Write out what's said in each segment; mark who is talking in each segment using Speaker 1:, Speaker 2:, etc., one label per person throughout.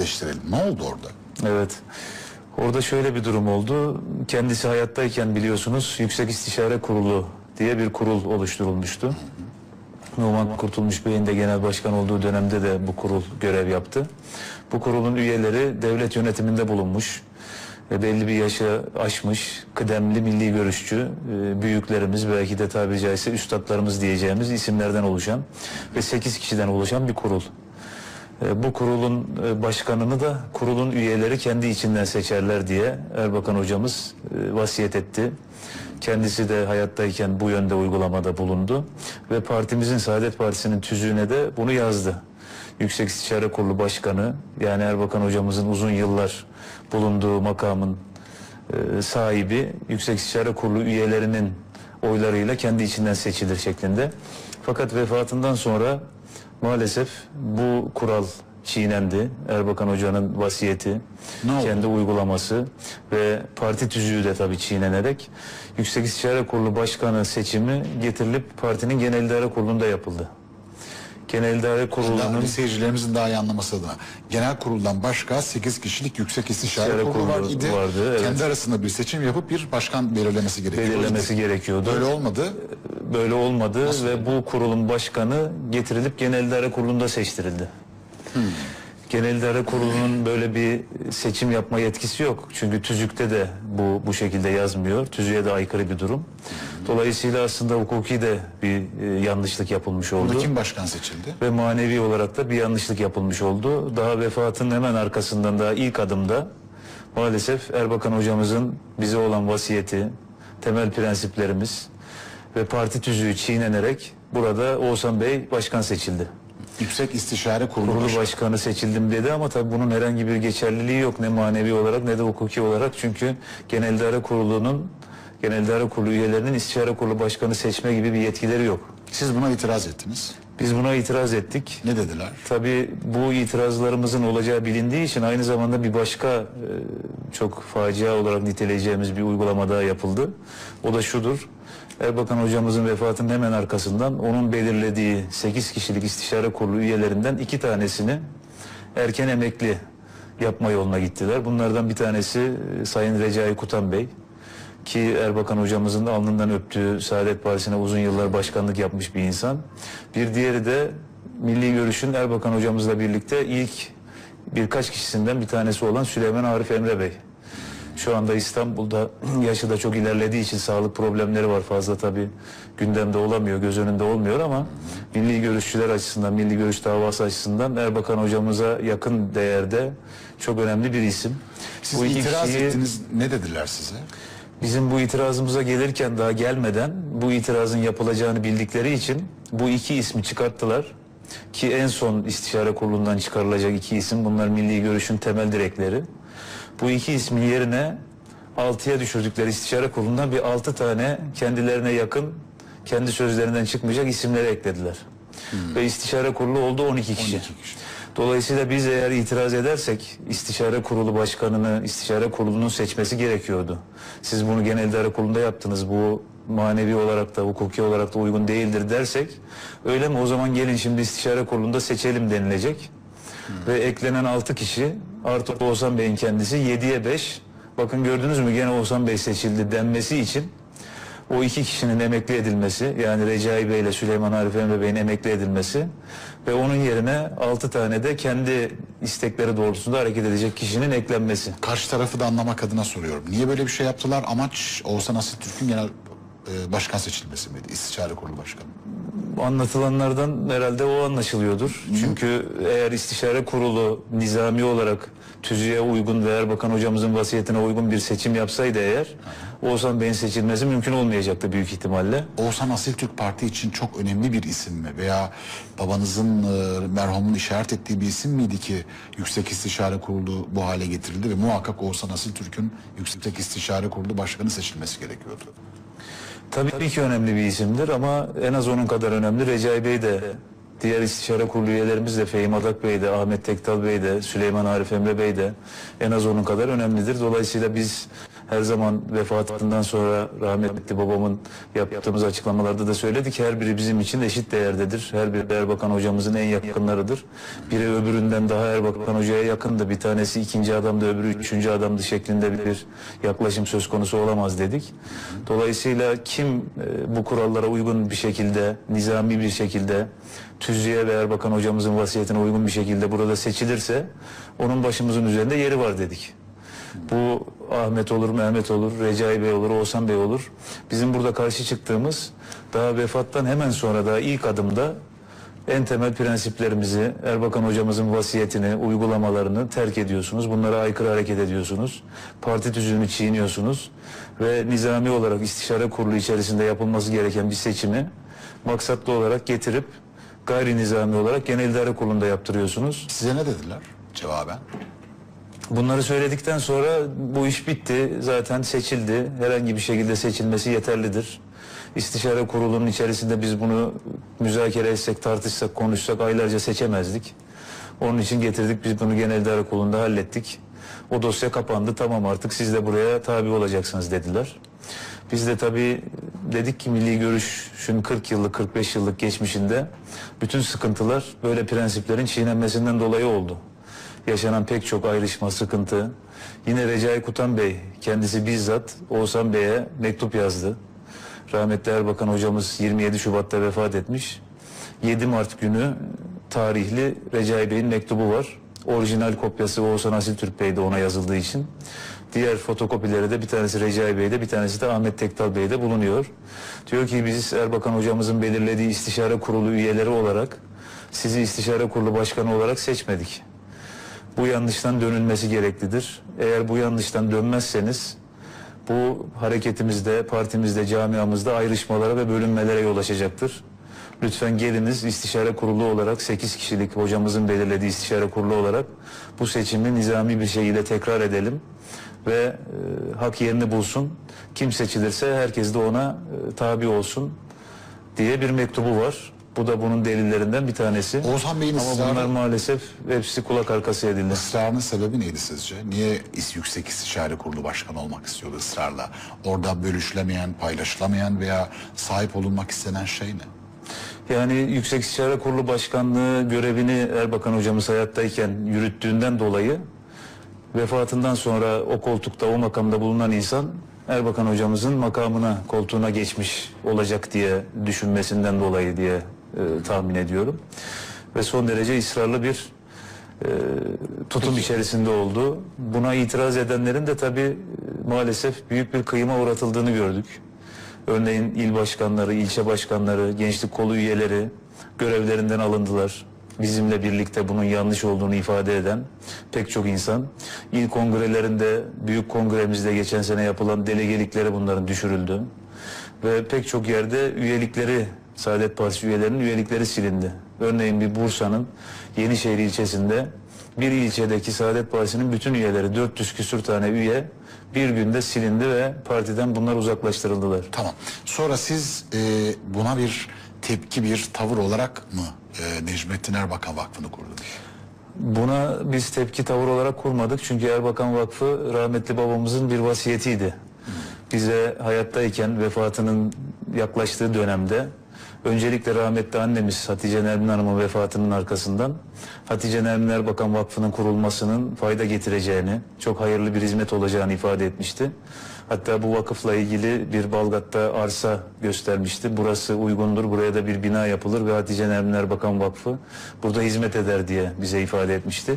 Speaker 1: Leştirelim. Ne oldu orada?
Speaker 2: Evet. Orada şöyle bir durum oldu. Kendisi hayattayken biliyorsunuz Yüksek İstişare Kurulu diye bir kurul oluşturulmuştu. Numan Kurtulmuş Bey'in de genel başkan olduğu dönemde de bu kurul görev yaptı. Bu kurulun üyeleri devlet yönetiminde bulunmuş. ve belli bir yaşa aşmış, kıdemli milli görüşçü e, büyüklerimiz belki de tabiri caizse üstadlarımız diyeceğimiz isimlerden oluşan ve 8 kişiden oluşan bir kurul. E, Bu kurulun e, başkanını da kurulun üyeleri kendi içinden seçerler diye Erbakan hocamız e, vasiyet etti. Kendisi de hayattayken bu yönde uygulamada bulundu ve partimizin Saadet Partisi'nin tüzüğüne de bunu yazdı. Yüksek İstişare Kurulu Başkanı yani Erbakan hocamızın uzun yıllar bulunduğu makamın sahibi Yüksek İstişare Kurulu üyelerinin oylarıyla kendi içinden seçilir şeklinde. Fakat vefatından sonra maalesef bu kural çiğnendi. Erbakan Hoca'nın vasiyeti,
Speaker 1: Ne oldu?
Speaker 2: kendi uygulaması ve parti tüzüğü de tabii çiğnenerek Yüksek İstişare Kurulu Başkanı seçimi getirilip partinin Genel İdare Kurulu'nda yapıldı. Genel İdare Kurulu'nun
Speaker 1: seyircilerimizin daha iyi anlaması adına. Genel kuruldan başka 8 kişilik yüksek istişare kurulu var
Speaker 2: kurulu
Speaker 1: idi.
Speaker 2: vardı, evet.
Speaker 1: Kendi arasında bir seçim yapıp bir başkan belirlemesi gerekiyordu.
Speaker 2: belirlemesi gerekiyordu.
Speaker 1: Böyle olmadı.
Speaker 2: Böyle olmadı ve bu kurulun başkanı getirilip Genel İdare Kurulu'nda seçtirildi. Genel İdare Kurulu'nun böyle bir seçim yapma yetkisi yok. Çünkü tüzükte de bu bu şekilde yazmıyor. Tüzüğe de aykırı bir durum. Dolayısıyla aslında hukuki de bir e, yanlışlık yapılmış oldu.
Speaker 1: Burada kim başkan seçildi?
Speaker 2: Ve manevi olarak da bir yanlışlık yapılmış oldu. Daha vefatının hemen arkasından daha ilk adımda maalesef Erbakan hocamızın bize olan vasiyeti, temel prensiplerimiz ve parti tüzüğü çiğnenerek burada Oğuzhan Bey başkan seçildi.
Speaker 1: Yüksek istişare kurulu,
Speaker 2: Kurulu
Speaker 1: başkanı.
Speaker 2: başkanı seçildim dedi ama tabii bunun herhangi bir geçerliliği yok ne manevi olarak ne de hukuki olarak. Çünkü Genel İdare Kurulu'nun Genel İdare Kurulu üyelerinin istişare kurulu başkanı seçme gibi bir yetkileri yok.
Speaker 1: Siz buna itiraz ettiniz.
Speaker 2: Biz buna itiraz ettik.
Speaker 1: Ne dediler?
Speaker 2: Tabii bu itirazlarımızın olacağı bilindiği için aynı zamanda bir başka e, çok facia olarak niteleyeceğimiz bir uygulama daha yapıldı. O da şudur. Erbakan hocamızın vefatının hemen arkasından onun belirlediği 8 kişilik istişare kurulu üyelerinden iki tanesini erken emekli yapma yoluna gittiler. Bunlardan bir tanesi e, Sayın Recai Kutan Bey ki Erbakan hocamızın da alnından öptüğü Saadet Partisi'ne uzun yıllar başkanlık yapmış bir insan. Bir diğeri de Milli Görüş'ün Erbakan hocamızla birlikte ilk birkaç kişisinden bir tanesi olan Süleyman Arif Emre Bey. Şu anda İstanbul'da yaşı da çok ilerlediği için sağlık problemleri var fazla tabii gündemde olamıyor, göz önünde olmuyor ama milli görüşçüler açısından, milli görüş davası açısından Erbakan hocamıza yakın değerde çok önemli bir isim.
Speaker 1: Siz
Speaker 2: Bu iki
Speaker 1: itiraz
Speaker 2: kişiyi-
Speaker 1: ettiniz. Ne dediler size?
Speaker 2: Bizim bu itirazımıza gelirken daha gelmeden bu itirazın yapılacağını bildikleri için bu iki ismi çıkarttılar. Ki en son istişare kurulundan çıkarılacak iki isim bunlar milli görüşün temel direkleri. Bu iki ismin yerine altıya düşürdükleri istişare kurulundan bir altı tane kendilerine yakın kendi sözlerinden çıkmayacak isimleri eklediler. Ve istişare kurulu oldu 12 kişi.
Speaker 1: 12 kişi.
Speaker 2: Dolayısıyla biz eğer itiraz edersek istişare kurulu başkanını istişare kurulunun seçmesi gerekiyordu. Siz bunu genel idare kurulunda yaptınız. Bu manevi olarak da hukuki olarak da uygun değildir dersek öyle mi o zaman gelin şimdi istişare kurulunda seçelim denilecek. Ve eklenen 6 kişi artı Oğuzhan Bey'in kendisi 7'ye 5 bakın gördünüz mü gene Oğuzhan Bey seçildi denmesi için o iki kişinin emekli edilmesi yani Recai Bey ile Süleyman Arif Emre Bey'in emekli edilmesi ve onun yerine altı tane de kendi istekleri doğrultusunda hareket edecek kişinin eklenmesi.
Speaker 1: Karşı tarafı da anlamak adına soruyorum. Niye böyle bir şey yaptılar? Amaç Oğuzhan Asil Türk'ün genel e, başkan seçilmesi miydi? İstişare kurulu başkanı.
Speaker 2: Anlatılanlardan herhalde o anlaşılıyordur. Çünkü eğer istişare kurulu nizami olarak tüzüğe uygun ve Erbakan hocamızın vasiyetine uygun bir seçim yapsaydı eğer Oğuzhan Bey'in seçilmesi mümkün olmayacaktı büyük ihtimalle.
Speaker 1: Oğuzhan Asil Türk Parti için çok önemli bir isim mi? Veya babanızın e, merhumun işaret ettiği bir isim miydi ki Yüksek İstişare Kurulu bu hale getirildi ve muhakkak Oğuzhan Asil Türk'ün Yüksek İstişare Kurulu başkanı seçilmesi gerekiyordu.
Speaker 2: Tabii ki önemli bir isimdir ama en az onun kadar önemli. Recai Bey de, diğer istişare kurulu üyelerimiz de, Fehim Adak Bey de, Ahmet Tektal Bey de, Süleyman Arif Emre Bey de en az onun kadar önemlidir. Dolayısıyla biz her zaman vefatından sonra rahmetli babamın yaptığımız açıklamalarda da söyledik. Her biri bizim için eşit değerdedir. Her biri Erbakan hocamızın en yakınlarıdır. Biri öbüründen daha Erbakan hocaya yakındı. Bir tanesi ikinci adamdı, öbürü üçüncü adamdı şeklinde bir yaklaşım söz konusu olamaz dedik. Dolayısıyla kim e, bu kurallara uygun bir şekilde, nizami bir şekilde Tüzüğe ve Erbakan hocamızın vasiyetine uygun bir şekilde burada seçilirse onun başımızın üzerinde yeri var dedik. Bu Ahmet olur, Mehmet olur, Recai Bey olur, Oğuzhan Bey olur. Bizim burada karşı çıktığımız daha vefattan hemen sonra da ilk adımda en temel prensiplerimizi, Erbakan hocamızın vasiyetini, uygulamalarını terk ediyorsunuz. Bunlara aykırı hareket ediyorsunuz. Parti tüzüğünü çiğniyorsunuz. Ve nizami olarak istişare kurulu içerisinde yapılması gereken bir seçimi maksatlı olarak getirip gayri nizami olarak genel idare kurulunda yaptırıyorsunuz.
Speaker 1: Size ne dediler cevaben?
Speaker 2: Bunları söyledikten sonra bu iş bitti. Zaten seçildi. Herhangi bir şekilde seçilmesi yeterlidir. İstişare kurulunun içerisinde biz bunu müzakere etsek, tartışsak, konuşsak aylarca seçemezdik. Onun için getirdik. Biz bunu genel idare kurulunda hallettik. O dosya kapandı. Tamam artık siz de buraya tabi olacaksınız dediler. Biz de tabii dedik ki milli görüşün 40 yıllık, 45 yıllık geçmişinde bütün sıkıntılar böyle prensiplerin çiğnenmesinden dolayı oldu yaşanan pek çok ayrışma, sıkıntı. Yine Recai Kutan Bey kendisi bizzat Oğuzhan Bey'e mektup yazdı. Rahmetli Erbakan hocamız 27 Şubat'ta vefat etmiş. 7 Mart günü tarihli Recai Bey'in mektubu var. Orijinal kopyası Oğuzhan Asil Türk Bey'de ona yazıldığı için. Diğer fotokopileri de bir tanesi Recai Bey'de bir tanesi de Ahmet Tektal Bey'de bulunuyor. Diyor ki biz Erbakan hocamızın belirlediği istişare kurulu üyeleri olarak sizi istişare kurulu başkanı olarak seçmedik. Bu yanlıştan dönülmesi gereklidir. Eğer bu yanlıştan dönmezseniz bu hareketimizde, partimizde, camiamızda ayrışmalara ve bölünmelere yol açacaktır. Lütfen geliniz istişare kurulu olarak 8 kişilik hocamızın belirlediği istişare kurulu olarak bu seçimi nizami bir şekilde tekrar edelim ve e, hak yerini bulsun. Kim seçilirse herkes de ona e, tabi olsun diye bir mektubu var. Bu da bunun delillerinden bir tanesi.
Speaker 1: Oğuzhan Bey'in
Speaker 2: Ama
Speaker 1: ısrarı-
Speaker 2: bunlar maalesef hepsi kulak arkası edildi.
Speaker 1: Israrının sebebi neydi sizce? Niye İS- Yüksek İstişare Kurulu Başkanı olmak istiyordu ısrarla? Orada bölüşülemeyen, paylaşılamayan veya sahip olunmak istenen şey ne?
Speaker 2: Yani Yüksek İstişare Kurulu Başkanlığı görevini Erbakan hocamız hayattayken yürüttüğünden dolayı vefatından sonra o koltukta o makamda bulunan insan Erbakan hocamızın makamına koltuğuna geçmiş olacak diye düşünmesinden dolayı diye e, tahmin ediyorum. Ve son derece ısrarlı bir e, tutum içerisinde oldu. Buna itiraz edenlerin de tabii e, maalesef büyük bir kıyıma uğratıldığını gördük. Örneğin il başkanları, ilçe başkanları, gençlik kolu üyeleri görevlerinden alındılar. Bizimle birlikte bunun yanlış olduğunu ifade eden pek çok insan. İl kongrelerinde, büyük kongremizde geçen sene yapılan delegelikleri bunların düşürüldü. Ve pek çok yerde üyelikleri, Saadet Partisi üyelerinin üyelikleri silindi. Örneğin bir Bursa'nın Yenişehir ilçesinde bir ilçedeki Saadet Partisi'nin bütün üyeleri 400 küsür tane üye bir günde silindi ve partiden bunlar uzaklaştırıldılar.
Speaker 1: Tamam. Sonra siz e, buna bir tepki, bir tavır olarak mı e, Necmettin Erbakan Vakfı'nı kurdunuz?
Speaker 2: Buna biz tepki tavır olarak kurmadık çünkü Erbakan Vakfı rahmetli babamızın bir vasiyetiydi. Bize hayattayken vefatının yaklaştığı dönemde öncelikle rahmetli annemiz Hatice Nermin Hanım'ın vefatının arkasından Hatice Nermin Erbakan Vakfı'nın kurulmasının fayda getireceğini, çok hayırlı bir hizmet olacağını ifade etmişti. Hatta bu vakıfla ilgili bir Balgat'ta arsa göstermişti. Burası uygundur, buraya da bir bina yapılır ve Hatice Nermin Erbakan Vakfı burada hizmet eder diye bize ifade etmişti.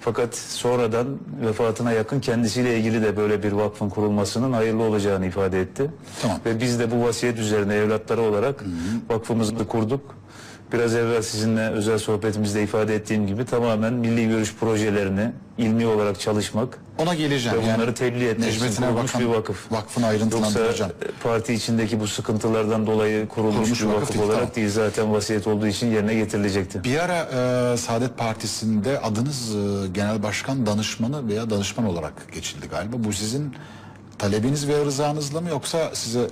Speaker 2: Fakat sonradan vefatına yakın kendisiyle ilgili de böyle bir vakfın kurulmasının hayırlı olacağını ifade etti.
Speaker 1: Tamam.
Speaker 2: Ve biz de bu vasiyet üzerine evlatları olarak vakfımızı kurduk. Biraz evvel sizinle özel sohbetimizde ifade ettiğim gibi tamamen milli görüş projelerini ilmi olarak çalışmak
Speaker 1: Ona geleceğim.
Speaker 2: ve bunları tebliğ etmek için kurulmuş
Speaker 1: Erbakan
Speaker 2: bir vakıf.
Speaker 1: Vakfını
Speaker 2: Yoksa
Speaker 1: ayrıntılandıracağım.
Speaker 2: e, parti içindeki bu sıkıntılardan dolayı kurulmuş,
Speaker 1: Kurulmuş
Speaker 2: bir
Speaker 1: vakıf
Speaker 2: vakıf
Speaker 1: değil,
Speaker 2: olarak
Speaker 1: tamam.
Speaker 2: değil zaten vasiyet olduğu için yerine getirilecekti.
Speaker 1: Bir ara e, Saadet Partisi'nde adınız e, genel başkan danışmanı veya danışman olarak geçildi galiba. Bu sizin talebiniz ve rızanızla mı yoksa size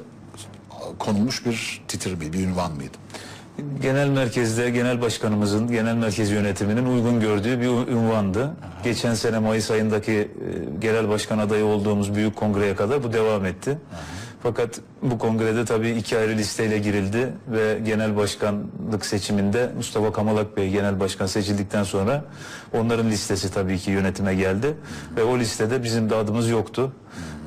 Speaker 1: konulmuş bir titir bir, bir ünvan mıydı?
Speaker 2: Genel merkezde genel başkanımızın, genel merkez yönetiminin uygun gördüğü bir ünvandı. Geçen sene Mayıs ayındaki e, genel başkan adayı olduğumuz büyük kongreye kadar bu devam etti. Fakat bu kongrede tabii iki ayrı listeyle girildi ve genel başkanlık seçiminde Mustafa Kamalak Bey genel başkan seçildikten sonra onların listesi tabii ki yönetime geldi ve o listede bizim de adımız yoktu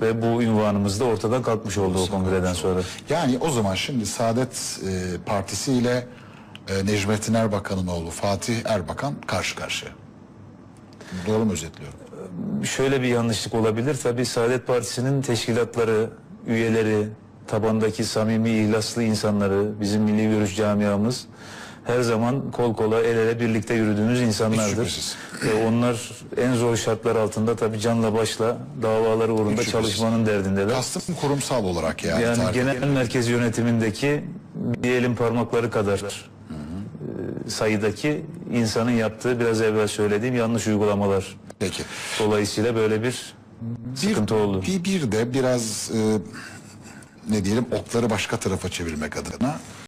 Speaker 2: ve bu ünvanımız da ortadan kalkmış oldu o kongreden sonra.
Speaker 1: Yani o zaman şimdi Saadet e, Partisi ile e, Necmettin Erbakan'ın oğlu Fatih Erbakan karşı karşıya. Doğru mu özetliyorum?
Speaker 2: şöyle bir yanlışlık olabilir. Tabii Saadet Partisi'nin teşkilatları, üyeleri, tabandaki samimi, ihlaslı insanları, bizim milli görüş camiamız her zaman kol kola, el ele birlikte yürüdüğümüz insanlardır. Ve onlar en zor şartlar altında tabii canla başla davaları uğrunda çalışmanın derdindeler.
Speaker 1: Kastım kurumsal olarak yani.
Speaker 2: Yani
Speaker 1: tarih-
Speaker 2: genel merkez yönetimindeki bir elin parmakları kadar e, sayıdaki insanın yaptığı biraz evvel söylediğim yanlış uygulamalar
Speaker 1: Peki.
Speaker 2: dolayısıyla böyle bir sıkıntı oldu.
Speaker 1: Bir, bir de biraz e, ne diyelim okları başka tarafa çevirmek adına